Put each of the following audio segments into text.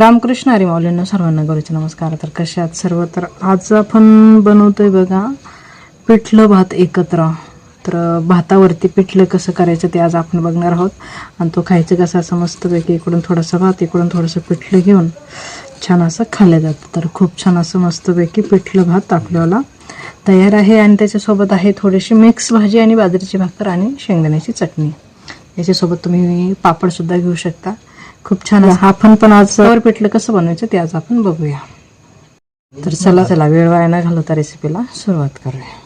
रामकृष्ण अरे माऊलींना सर्वांना गौरीचे नमस्कार. तर कशा आहात सर्व? तर आज आपण बनवतोय बघा पिठलं भात एकत्र. तर भातावरती पिठलं कसं करायचं ते आज आपण बघणार आहोत. आणि तो खायचं कसं असं मस्तपैकी इकडून थोडंसं भात इकडून थोडंसं पिठलं घेऊन छान असं खाल्लं जातं. तर खूप छान असं मस्तपैकी पिठलं भात आपल्याला तयार आहे. आणि त्याच्यासोबत आहे थोडीशी मिक्स भाजी आणि बाजरीची भाकर आणि शेंगदाण्याची चटणी. याच्यासोबत तुम्ही पापडसुद्धा घेऊ शकता. खूप छान आपण पण आज पिठलं कसं बनवायचं ते आज आपण बघूया. तर चला चला वेळ वाया न घालवता रेसिपीला सुरुवात करूया.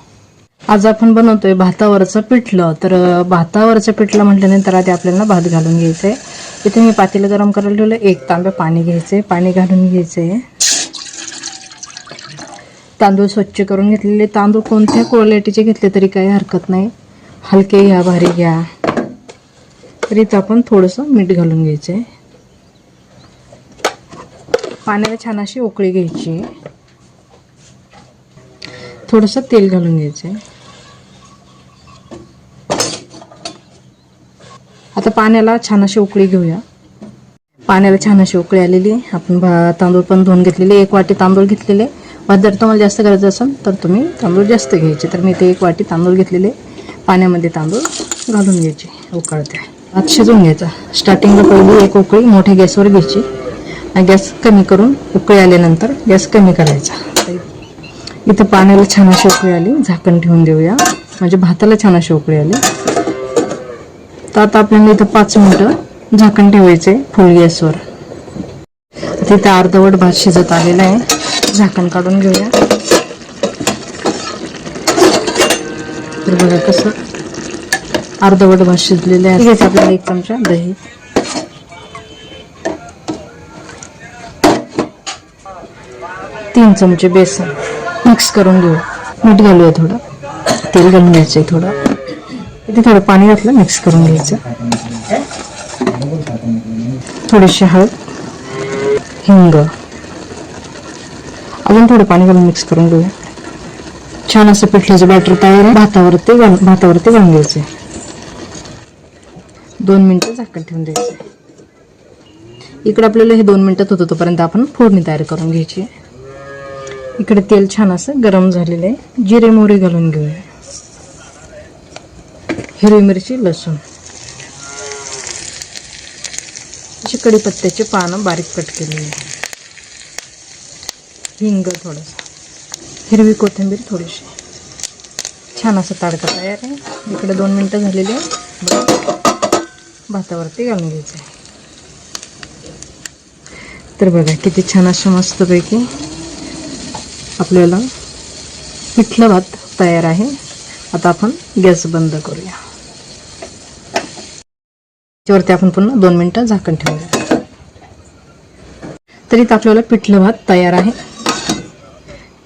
आज आपण बनवतोय भातावरचं पिठलं. तर भातावरचं पिठलं म्हटल्यानंतर आधी आपल्याला भात घालून घ्यायचं आहे इथे मी पातेलं गरम करायला ठेवलं एक तांब्या पाणी घ्यायचंय. पाणी घालून घ्यायचंय. तांदूळ स्वच्छ करून घेतलेले. तांदूळ कोणत्या क्वालिटीचे घेतले तरी काही हरकत नाही. हलके घ्या भारी घ्या. तर इथं आपण थोडंसं मीठ घालून घ्यायचं आहे पाण्याला छान अशी उकळी घ्यायची. थोडंसं तेल घालून घ्यायचं आहे आता पाण्याला छान अशी उकळी घेऊया. पाण्याला छान अशी उकळी आलेली आहे. आपण भा तांदूळ पण धुवून घेतलेले. एक वाटी तांदूळ घेतलेले. भात जर तुम्हाला जास्त करायचं असेल तर तुम्ही तांदूळ जास्त घ्यायचे. तर मी ते एक वाटी तांदूळ घेतलेले. पाण्यामध्ये तांदूळ घालून घ्यायचे. उकळते. भात शिजवून घ्यायचा. स्टार्टिंगला पहिली एक उकळी मोठ्या गॅसवर घ्यायची. गॅस कमी करून उकळी आल्यानंतर गॅस कमी करायचा. इथं पाण्याला छान अशी उकळी आली. झाकण ठेवून देऊया. म्हणजे भाताला छान अशी उकळी आली. तर आता आपल्याला इथं पाच मिनटं झाकण ठेवायचे फुल गॅसवर. तिथं अर्धवट भात शिजत आलेला आहे. झाकण काढून घेऊया. तर बघा कसं अर्धवट भात शिजलेले आहे. आपल्याला एक चमचा दही तीन चमचे बेसन. मिक्स करून घेऊ. मीठ घालूया थोडं. तेल घालून घ्यायचं आहे थोडं. इथे थोडं पाणी घातलं मिक्स करून घ्यायचं. थोडीशी हळद. हिंग. अजून थोडं पाणी घालून मिक्स करून घेऊया. छान असं पिठल्याचं बॅटर तयार आहे. भातावरती घाल भातावरती घालून घ्यायचं दोन मिनिटं झाकण ठेवून द्यायचं इकडे आपल्याला हे दोन मिनटात होतं तोपर्यंत आपण फोडणी तयार करून घ्यायची. इकडे तेल छान असं गरम झालेलं आहे. जिरे मोहरी घालून घेऊया. हिरवी मिरची लसूण. अशी कडीपत्त्याचे पानं बारीक कट केलेली आहे. हिंग थोडंसं. हिरवी कोथिंबीर थोडीशी. छान असं ताडका तयार आहे. इकडे दोन मिनटं झालेली आहे. भातावरती घालून घ्यायचं आहे. तर बघा किती छान असं मस्तपैकी आपल्याला पिठलं भात तयार आहे. आता आपण गॅस बंद करूया. त्याच्यावरती आपण पुन्हा दोन मिनटं झाकण ठेवूया. तरी इथं आपल्याला पिठलं भात तयार आहे.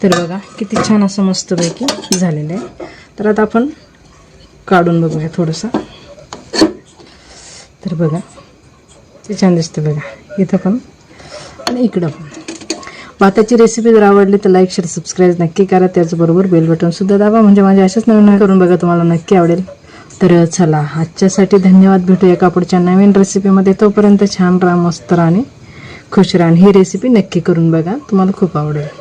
तर बघा किती छान असं मस्तपैकी झालेलं आहे. तर आता आपण काढून बघूया थोडंसं. तर बघा ते छान दिसतं बघा. इथं पण आणि इकडं पण. भाताची रेसिपी जर आवडली तर लाईक शेअर सबस्क्राईब नक्की करा. त्याचबरोबर बेल बटनसुद्धा दाबा. म्हणजे माझ्या अशाच नवीन नवीन करून बघा तुम्हाला नक्की आवडेल. तर चला आजच्यासाठी धन्यवाद. भेटूया एका पुढच्या नवीन रेसिपीमध्ये तोपर्यंत छान राहा मस्त राहा आणि खुश राहा. ही रेसिपी नक्की करून बघा. तुम्हाला खूप आवडेल.